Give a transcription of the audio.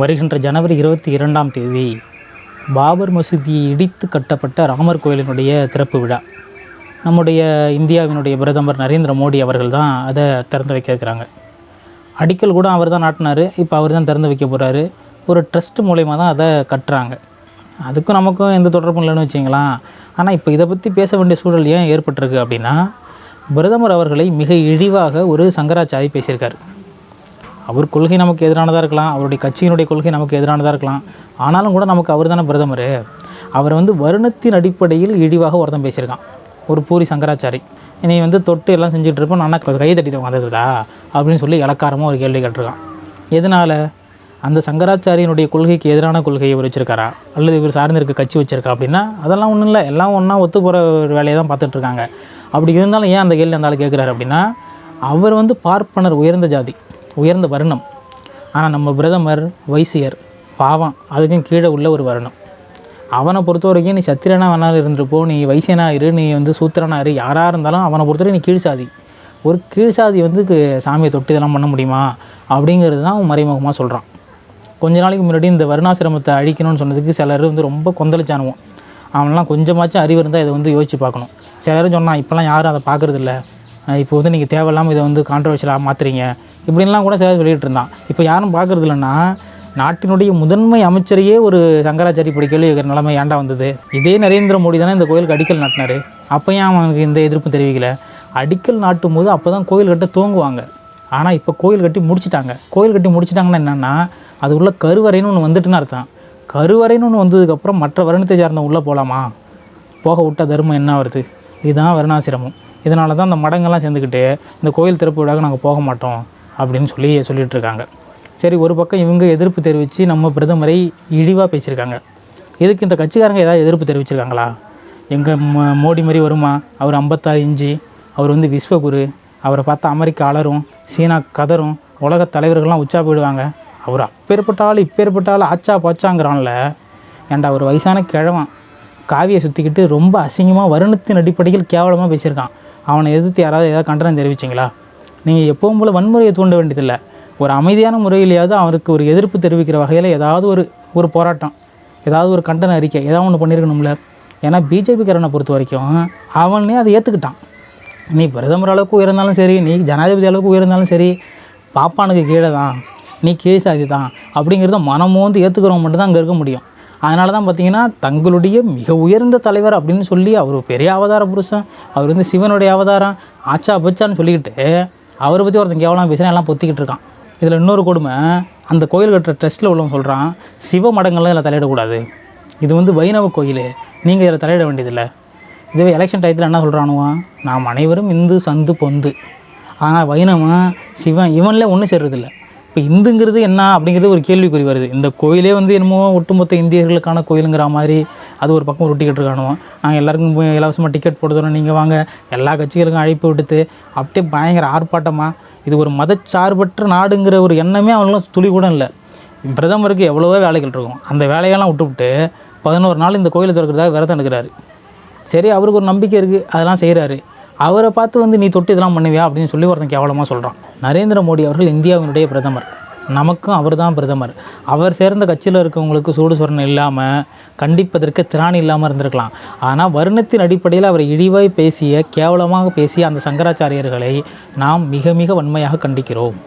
வருகின்ற ஜனவரி இருபத்தி இரண்டாம் தேதி பாபர் மசூதியை இடித்து கட்டப்பட்ட ராமர் கோயிலினுடைய திறப்பு விழா. நம்முடைய இந்தியாவினுடைய பிரதமர் நரேந்திர மோடி அவர்கள் தான் அதை திறந்து வைக்க இருக்கிறாங்க. அடிக்கல் கூட அவர் தான் நாட்டினார் இப்போ அவர் தான் திறந்து வைக்க போகிறாரு ஒரு ட்ரஸ்ட் மூலயமா தான் அதை கட்டுறாங்க. அதுக்கும் நமக்கும் எந்த தொடர்பும் இல்லைன்னு வச்சிங்களா ஆனால் இப்போ இதை பற்றி பேச வேண்டிய சூழல் ஏன் ஏற்பட்டிருக்கு அப்படின்னா பிரதமர் அவர்களை மிக இழிவாக ஒரு சங்கராச்சாரி பேசியிருக்காரு. அவர் கொள்கை நமக்கு எதிரானதாக இருக்கலாம் அவருடைய கட்சியினுடைய கொள்கை நமக்கு எதிரானதாக இருக்கலாம். ஆனாலும் கூட நமக்கு அவர் தானே பிரதமர். அவர் வந்து வருணத்தின் அடிப்படையில் இழிவாக ஒருத்தன் பேசியிருக்கான். ஒரு பூரி சங்கராச்சாரி. நீ வந்து தொட்டு எல்லாம் செஞ்சுட்டு இருப்போம் நான் கை தட்டிட்டு வந்துருக்குதா அப்படின்னு சொல்லி இலக்காரமாக ஒரு கேள்வி கேட்டிருக்கான். எதனால்? அந்த சங்கராச்சாரியனுடைய கொள்கைக்கு எதிரான கொள்கையை இவர் வச்சிருக்காரா? அல்லது இவர் சார்ந்திருக்க கட்சி வச்சிருக்கா? அப்படின்னா அதெல்லாம் ஒன்றும் இல்லை. எல்லாம் ஒன்றா ஒத்து போகிற ஒரு வேலையை தான் பார்த்துட்ருக்காங்க அப்படி இருந்தாலும் ஏன் அந்த கேள்வி அந்த ஆள் கேட்குறாரு அப்படின்னா அவர் வந்து பார்ப்பனர் உயர்ந்த ஜாதி. உயர்ந்த வருணம். ஆனால் நம்ம பிரதமர் வைசியர் பாவம் அதுக்கும் கீழே உள்ள ஒரு வருணம். அவனை பொறுத்த வரைக்கும் நீ சத்திரனா வேணாலும் இருந்துருப்போ நீ வைசியனா இரு நீ வந்து சூத்திரனா இரு. யாராக இருந்தாலும் அவனை பொறுத்த வரைக்கும் நீ கீழ் சாதி. ஒரு கீழ்சாதி வந்து சாமியை தொட்டு இதெல்லாம் பண்ண முடியுமா? அப்படிங்கிறது தான் அவன் மறைமுகமாக சொல்கிறான் கொஞ்ச நாளைக்கு முன்னாடி இந்த வருணாசிரமத்தை அழிக்கணும்னு சொன்னதுக்கு சிலர் வந்து ரொம்ப கொந்தளிச்சானுவோம். அவன்லாம் கொஞ்சமாச்சும் அறிவு இருந்தால் இதை வந்து யோசிச்சு பார்க்கணும். சிலரும் சொன்னான் இப்போல்லாம் யாரும் அதை பார்க்குறதில்ல. இப்போ வந்து நீங்கள் தேவையில்லாமல் இதை வந்து கான்ட்ரவர்ஷியலாக மாற்றுறீங்க இப்படின்லாம் கூட சேவை சொல்லிகிட்டு இருந்தான். இப்போ யாரும் பார்க்கறது இல்லைன்னா நாட்டினுடைய முதன்மை அமைச்சரையே ஒரு சங்கராச்சாரி இப்படி கேள்வி கேட்குற நிலைமை ஏன்டா வந்தது? இதே நரேந்திர மோடி தானே இந்த கோயிலுக்கு அடிக்கல் நாட்டினார். அப்போ ஏன் அவனுக்கு இந்த எதிர்ப்பும் தெரிவிக்கல? அடிக்கல் நாட்டும் போது அப்போ தான் கோயில் கட்ட தூங்குவாங்க. ஆனால் இப்போ கோயில் கட்டி முடிச்சிட்டாங்க. கோயில் கட்டி முடிச்சிட்டாங்கன்னா என்னென்னா அது உள்ள கருவறைன்னு ஒன்று வந்துட்டுன்னு அர்த்தம். கருவறைன்னு ஒன்று வந்ததுக்கப்புறம் மற்ற வருணத்தை சார்ந்த உள்ளே போகலாமா போக விட்ட தர்மம் என்ன வருது? இதுதான் வருணாசிரமம். இதனால தான் அந்த மடங்கள்லாம் சேர்ந்துக்கிட்டு இந்த கோயில் திறப்பு விழாக்கு நாங்கள் போக மாட்டோம். அப்படின்னு சொல்லி சொல்லிட்டு இருக்காங்க சரி ஒரு பக்கம் இவங்க எதிர்ப்பு தெரிவித்து நம்ம பிரதமரை இழிவாக பேசியிருக்காங்க. இதுக்கு இந்த கட்சிக்காரங்க ஏதாவது எதிர்ப்பு தெரிவிச்சிருக்காங்களா? எங்கள் மோடி மாதிரி வருமா? அவர் ஐம்பத்தாறு இஞ்சி அவர் வந்து விஸ்வகுரு அவரை பார்த்தா அமெரிக்கா அலரும் சீனா கதரும் உலக தலைவர்கள்லாம் உச்சா போயிடுவாங்க. அவர் அப்பேற்பட்ட ஆள் இப்பேற்பட்ட ஆள் ஆச்சா பாச்சாங்கிறான்ல. ஏன்டா ஒரு வயசான கிழவன். காவியை சுற்றிக்கிட்டு ரொம்ப அசிங்கமாக வருணத்தின் அடிப்படையில் கேவலமாக பேசியிருக்கான். அவனை எதிர்த்து யாராவது ஏதாவது கண்டனம் தெரிவிச்சிங்களா? நீங்கள் எப்பவும் போல் வன்முறையை தூண்ட வேண்டியதில்லை. ஒரு அமைதியான முறையிலேயாவது அவருக்கு ஒரு எதிர்ப்பு தெரிவிக்கிற வகையில் ஏதாவது ஒரு ஒரு போராட்டம் ஏதாவது ஒரு கண்டன அறிக்கை ஏதாவது ஒன்று பண்ணியிருக்கணும்ல ஏன்னா பிஜேபிக்காரனை பொறுத்த வரைக்கும் அவனே அதை ஏற்றுக்கிட்டான் நீ பிரதமர் அளவுக்கு உயர்ந்தாலும் சரி நீ ஜனாதிபதி அளவுக்கு உயர்ந்தாலும் சரி பாப்பானுக்கு கீழே தான் நீ கீழ் சாதி தான் அப்படிங்கிறத மனமோந்து ஏற்றுக்கிறவங்க மட்டும்தான் அங்கே இருக்க முடியும். அதனால தான் பார்த்தீங்கன்னா தங்களுடைய மிக உயர்ந்த தலைவர் அப்படின்னு சொல்லி அவர் பெரிய அவதார புருஷன் அவர் வந்து சிவனுடைய அவதாரம் ஆச்சா பச்சான்னு சொல்லிக்கிட்டு அவரை பற்றி ஒருத்தன் கேவலம் பேசினா எல்லாம் பொத்திக்கிட்டு இருக்கான். இதில் இன்னொரு கொடுமை அந்த கோயில் கட்டுற ட்ரஸ்ட்டில் உள்ளவன் சொல்கிறான் சிவ மடங்கள்லாம் இதில் தலையிடக்கூடாது. இது வந்து வைணவ கோயில். நீங்கள் இதில் தலையிட வேண்டியதில்லை. இதுவே எலெக்ஷன் டயத்தில் என்ன சொல்கிறானுவான் நாம் அனைவரும் இந்து சந்து பொந்து. ஆனால் வைணவன் சிவன் இவன்ல ஒன்றும் சேர்றதில்ல. இப்போ இந்துங்கிறது என்ன? அப்படிங்கிறது ஒரு கேள்விக்குறி வருது. இந்த கோயிலே வந்து என்னமோ ஒட்டுமொத்த இந்தியர்களுக்கான கோயிலுங்கிற மாதிரி அது ஒரு பக்கம் ஒட்டிக்கிட்டு காணுவோம் நாங்கள் எல்லாருக்கும் போய் இலவசமாக டிக்கெட் போட்டு நீங்கள் வாங்க. எல்லா கட்சிகளுக்கும் அழைப்பு விடுத்து அப்படியே பயங்கர ஆர்ப்பாட்டமாக இது ஒரு மதச்சார்பற்ற நாடுங்கிற ஒரு எண்ணமே அவங்களும் துளி கூட இல்லை. பிரதமருக்கு எவ்வளவோ வேலைகள் இருக்கும். அந்த வேலையெல்லாம் விட்டுவிட்டு பதினோரு நாள் இந்த கோயிலை திறக்கிறதாக விரதம் எடுக்கிறாரு. சரி அவருக்கு ஒரு நம்பிக்கை இருக்குது அதெல்லாம் செய்கிறாரு அவரை பார்த்து வந்து நீ தொட்டு இதெல்லாம் பண்ணுவியா? அப்படின்னு சொல்லி ஒருத்தன் கேவலமாக சொல்கிறான் நரேந்திர மோடி அவர்கள் இந்தியாவினுடைய பிரதமர். நமக்கும் அவர் தான் பிரதமர். அவர் சேர்ந்த கட்சியில் இருக்கவங்களுக்கு சூடு சொரணம் இல்லாமல் கண்டிப்பதற்கு திராணி இல்லாமல் இருந்திருக்கலாம். ஆனால் வருணத்தின் அடிப்படையில் அவர் இழிவாய் பேசிய கேவலமாக பேசிய அந்த சங்கராச்சாரியர்களை நாம் மிக மிக வன்மையாக கண்டிக்கிறோம்.